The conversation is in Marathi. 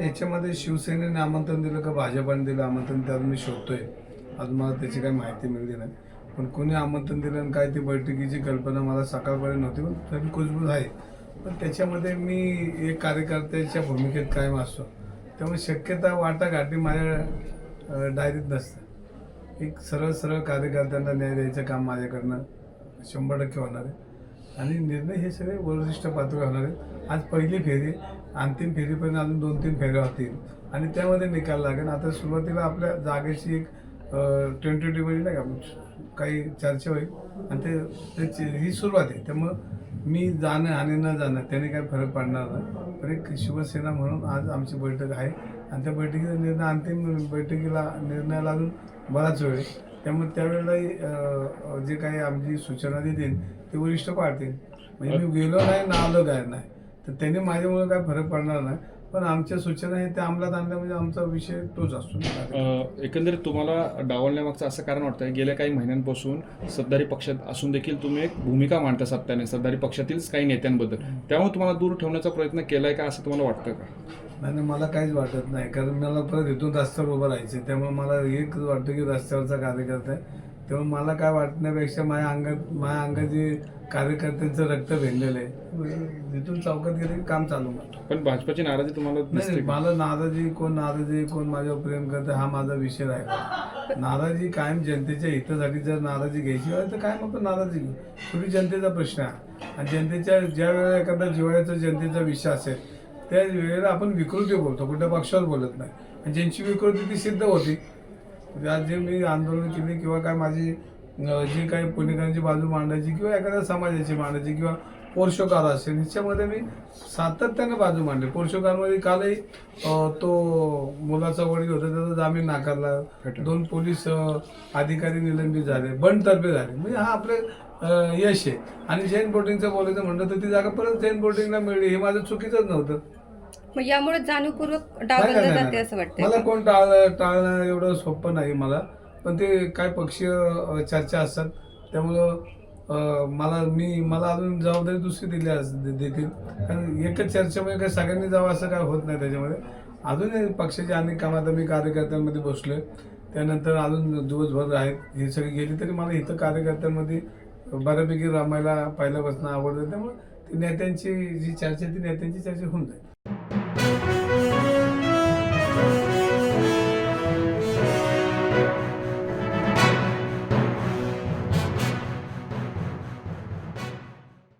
याच्यामध्ये शिवसेनेने आमंत्रण दिलं का भाजपाने दिलं? आमंत्रण त्यात मी शोधतोय. आज मला त्याची काही माहिती मिळली नाही. पण कोणी आमंत्रण दिलं आणि काय ती बैठकीची कल्पना मला सकाळपर्यंत नव्हती पण तरी कुजबूज आहे. पण त्याच्यामध्ये मी एक कार्यकर्त्याच्या भूमिकेत कायम असतो. त्यामुळे शक्यता वाटाघाटी माझ्या डायरीत नसतं. एक सरळ सरळ कार्यकर्त्यांना न्याय द्यायचं काम माझ्याकडनं शंभर टक्के होणार आहे. आणि निर्णय हे सगळे वरिष्ठ पातळीवर होणार आहेत. आज पहिली फेरी अंतिम फेरीपर्यंत अजून दोन तीन फेऱ्या होतील. आणि त्यामध्ये निकाल लागेल. आता सुरुवातीला आपल्या जागेची एक टेंटेटिव्ह म्हणजे नाही का काही चर्चा होईल. आणि ते त्याची ही सुरुवात आहे. त्यामुळं मी जाणं आणि न जाणं त्याने काही फरक पडणार नाही. पण एक शिवसेना म्हणून आज आमची बैठक आहे. आणि त्या बैठकीचा निर्णय अंतिम बैठकीला निर्णयाला अजून बराच वेळ आहे. त्यामुळे त्यावेळेलाही अं, जे काही आमची सूचना देतील ते वरिष्ठ पाळतील म्हणजे मी गेलो नाही ना आलो काय नाही. तर त्यांनी माझ्यामुळे काय फरक पडणार नाही. पण आमच्या सूचना हे त्या अंमलात आणल्या म्हणजे आमचा विषय तोच असतो एकंदरीत तुम्हाला डावलण्यामागचं असं कारण वाटतं गेल्या काही महिन्यांपासून सत्तारी पक्षात असून देखील तुम्ही एक भूमिका मांडता सत्ताने सत्तारी पक्षातीलच काही नेत्यांबद्दल. त्यामुळे तुम्हाला दूर ठेवण्याचा प्रयत्न केलाय का असं तुम्हाला वाटतं का? नाही नाही, मला काहीच वाटत नाही कारण मला परत इथून रस्त्यावर उभं राहायचं त्यामुळे मला एक वाटतं की रस्त्यावरचा कार्यकर्ता आहे त्यामुळे मला काय वाटण्यापेक्षा माझ्या अंगात माझ्या अंगात जे कार्यकर्त्यांचं रक्त भेटलेलं आहे. तिथून चौकात गेले की काम चालू. पण भाजपाची नाराजी तुम्हाला नाही दिसते नाही, का? मला नाराजी कोण नाराजी कोण माझ्यावर प्रेम करतं हा माझा विषय आहे नाराजी कायम जनतेच्या हितासाठी जर नाराजी घ्यायची तर कायम आपण नाराजी घेऊ. शेवटी जनतेचा प्रश्न आहे. आणि जनतेच्या ज्या वेळेला एखादा जिवाळ्याचा जनतेचा विषय असेल त्या वेळेला आपण विकृती बोलतो कुठल्या पक्षावर बोलत नाही. आणि ज्यांची विकृती ती सिद्ध होती म्हणजे आज जे मी आंदोलन केली किंवा काय माझी जी काही पुणेकरांची बाजू मांडायची किंवा एखाद्या समाजाची मांडायची किंवा पोर्शोकार असेल ह्याच्यामध्ये मी सातत्याने बाजू मांडली. पोर्शोकारमध्ये कालही तो मुलाचा वडील होता त्याचा जामीन नाकारला. दोन पोलीस अधिकारी निलंबित झाले बंडतर्फे झाले. म्हणजे हा आपले यश आहे. आणि जैन बोटिंगचं बोलायचं म्हणलं तर ती जागा परत जैन बोटिंगला मिळली हे माझं चुकीचंच नव्हतं. मग यामुळे जाणीवपूर्वक नाही, जाते. असं मला कोण टाळ टाळणं एवढं सोपं नाही मला. पण ते काय पक्षीय अं, चर्चा असतात. त्यामुळं अं, मला मी मला अजून जबाबदारी दुसरी दिली अस- दे- देतील. कारण एकच चर्चेमुळे काही सगळ्यांनी जावं असं काय होत नाही त्याच्यामध्ये. अजूनही पक्षाच्या अनेक कामात मी कार्यकर्त्यांमध्ये बसलोय. त्यानंतर अजून दिवसभर आहेत. हे सगळी गेली तरी मला इथं कार्यकर्त्यांमध्ये बऱ्यापैकी रमायला पहिल्यापासून आवडतं त्यामुळे ती नेत्यांची जी चर्चा आहे ती नेत्यांची चर्चा होऊन जाईल.